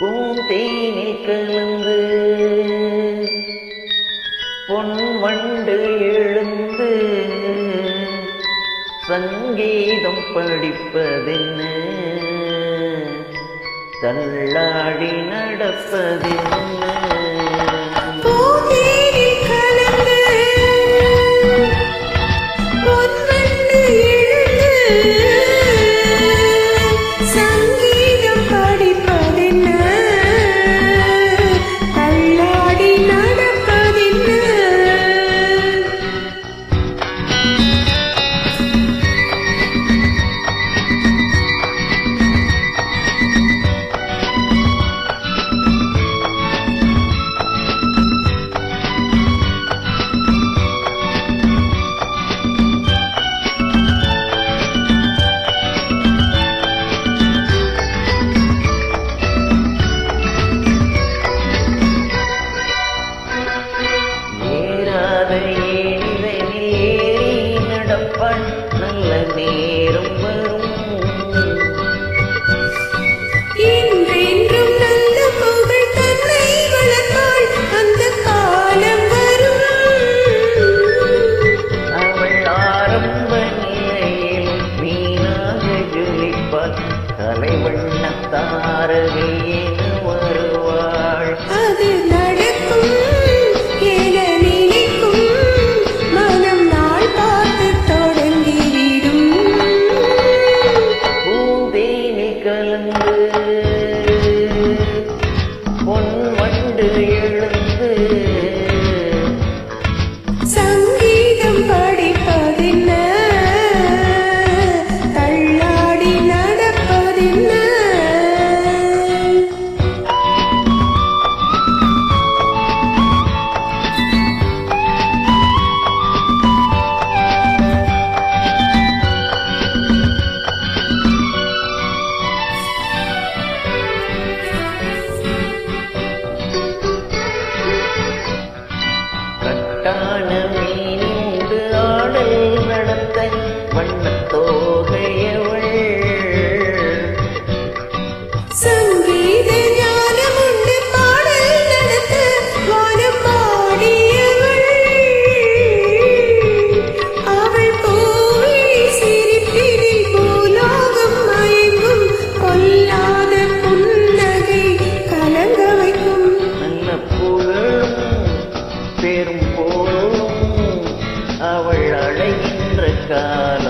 பூந்தேனில் கலந்து பொன் வண்டு எழுந்து சங்கீதம் படிப்பதென்ன? தள்ளாடி நடப்பதென்ன? என வருவாள். அது நடக்கும் என நினைக்கும் மனம் நாள் பார்த்து தொடங்கிவிடும். பூந்தேனில் கலந்து பொன் வண்டு எழுந்து வண்ணத் சங்கீத ஞானமுண்டு பாடல் நடத்த வானம் பாடியவள் அவள் பூவிழி சிரிப்பினில் பூலோகம் மயங்கும் பொல்லாத புன்னகை கலங்க வைக்கும் நல்ல புகழும் பெரும் போலும் அவள் அழைகின்ற காலம்